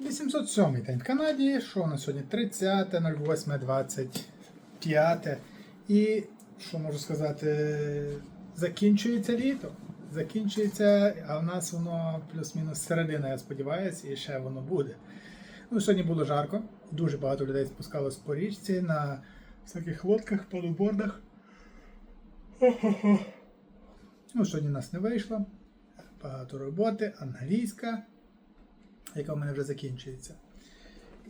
807 день в Канаді. Що у нас сьогодні? 30.08.25. І що можу сказати? Закінчується літо. Закінчується, а в нас воно плюс-мінус середина, я сподіваюся, і ще воно буде. Ну, сьогодні було жарко. Дуже багато людей спускалось по річці на всяких лодках, падлбордах. Ну, сьогодні нас не вийшло. Багато роботи, англійська, яка в мене вже закінчується.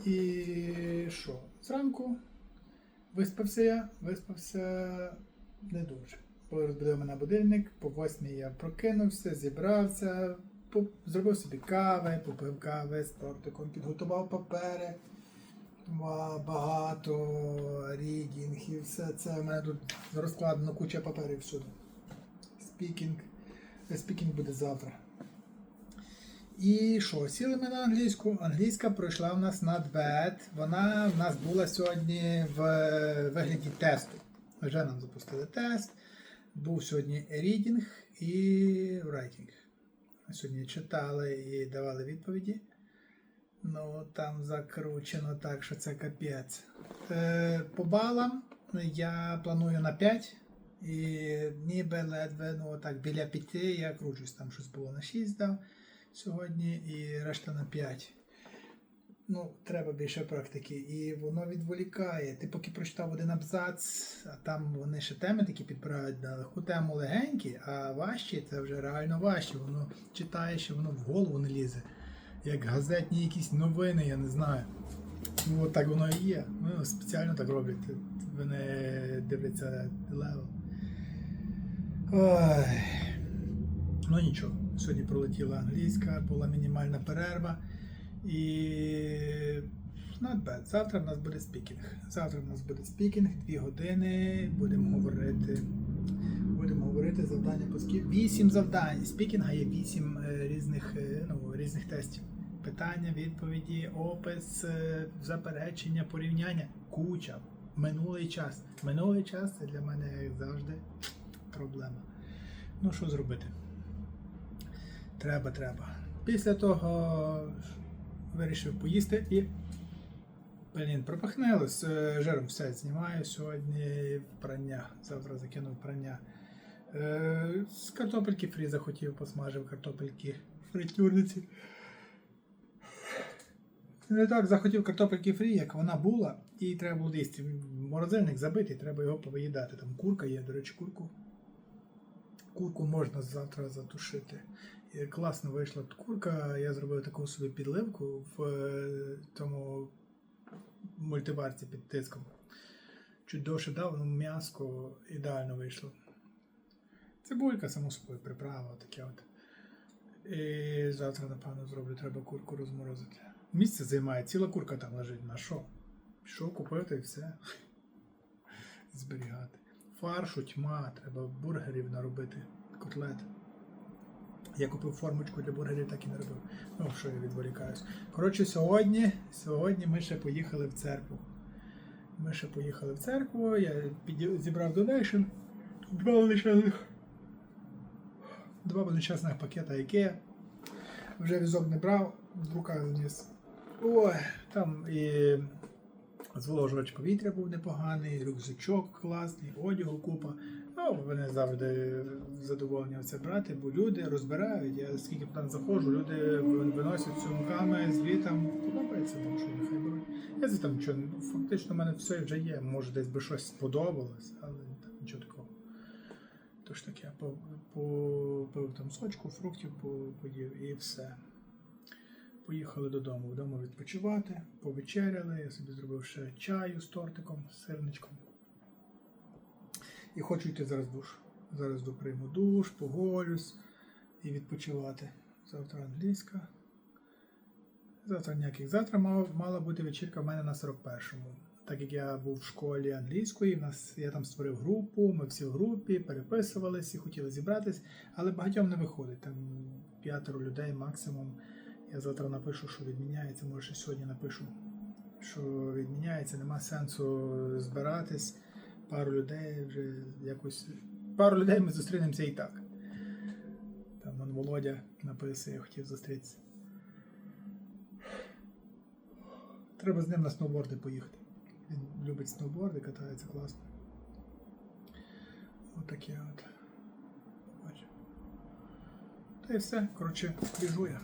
І що? Зранку виспався я, виспався не дуже. Розбудив мене будильник, по восьмій я прокинувся, зібрався, зробив собі кави, попив кави з тортиком, підготував папери. Багато рідінг і все це. У мене тут розкладено куча паперів всюди. Спікінг. Спікінг буде завтра. І що, сіли ми на англійську. Англійська пройшла в нас на двет. Вона в нас була сьогодні в вигляді тесту. Вже нам запустили тест. Був сьогодні reading і writing. Сьогодні читали і давали відповіді. Ну, там закручено так, що це капець. Е, по балам я планую на 5. І ніби ледве, ну так, біля 5 я кручусь, там щось було на 6 дав сьогодні, і решта на 5. Ну, треба більше практики. І воно відволікає. Ти поки прочитав один абзац, а там вони ще теми такі підбирають на легку тему легенькі, а важчі це вже реально важче. Воно читаєш, і воно в голову не лізе. Як газетні якісь новини, я не знаю. Ну, от так воно і є. Ну, спеціально так роблять. Вони дивляться левел. Ой. Ну нічого. Сьогодні пролетіла англійська, була мінімальна перерва. І not bad. Завтра в нас буде спікінг. Завтра в нас буде спікінг, дві години. Будемо говорити. Будемо говорити завдання по скільки. Вісім завдань. Спікінга є вісім е, різних, е, ну, різних тестів. Питання, відповіді, опис, е, заперечення, порівняння. Куча. Минулий час. Минулий час це для мене як завжди проблема. Ну, що зробити? Треба, треба. Після того вирішив поїсти і. Блін, пропахнило з е, жиром все знімаю сьогодні прання. Завтра закинув прання. Е, з картопельки фрі захотів, посмажив картопельки в фритюрниці. Не так захотів картопельки фрі, як вона була, і треба було їсти. Морозильник забитий, треба його повиїдати. Там курка є, до речі, курку. Курку можна завтра затушити. Класно вийшла курка. Я зробив таку собі підливку в е, тому мультиварці під тиском. Чуть довше дав, ну м'яско ідеально вийшло. Цибулька, само собою, приправа таке от. І завтра, напевно, зроблю, треба курку розморозити. Місце займає, ціла курка там лежить. На що? Пішов купити і все. Зберігати. Фаршу, тьма, треба бургерів наробити, котлет. Я купив формочку для бургерів, так і не робив. Ну, що я відволікаюсь. Коротше, сьогодні, сьогодні ми ще поїхали в церкву. Ми ще поїхали в церкву, я піді- зібрав донейшн. Два величезних. Два величезних пакета IKEA. Вже візок не брав, в руках заніс. Ой, там і зволожувач повітря був непоганий, рюкзачок класний, одягу купа. Ну, вони завжди задоволені це брати, бо люди розбирають. Я скільки там заходжу, люди виносять сумками звітам. Подобається, тому що нехай беруть. Я за нічого, ну, фактично в мене все вже є. Може, десь би щось сподобалось, але там нічого такого. Тож таке, по- попив там сочку, фруктів по- поїв і все. Поїхали додому, вдома відпочивати, повечеряли, я собі зробив ще чаю з тортиком, з сирничком. І хочу йти зараз душ. Зараз доприйму душ, поголюсь і відпочивати. Завтра англійська. Завтра ніяких. Завтра мала, мала бути вечірка в мене на 41-му. Так як я був в школі англійської, в нас, я там створив групу, ми всі в групі переписувалися, всі хотіли зібратись, але багатьом не виходить. Там п'ятеро людей максимум. Я завтра напишу, що відміняється, може сьогодні напишу, що відміняється, нема сенсу збиратись. Пару людей вже якось. Пару людей ми зустрінемося і так. Там вон Володя написує, хотів зустрітися. Треба з ним на сноуборди поїхати. Він любить сноуборди, катається класно. Отаке от. Бачу. Та і все. Коротше, біжу я.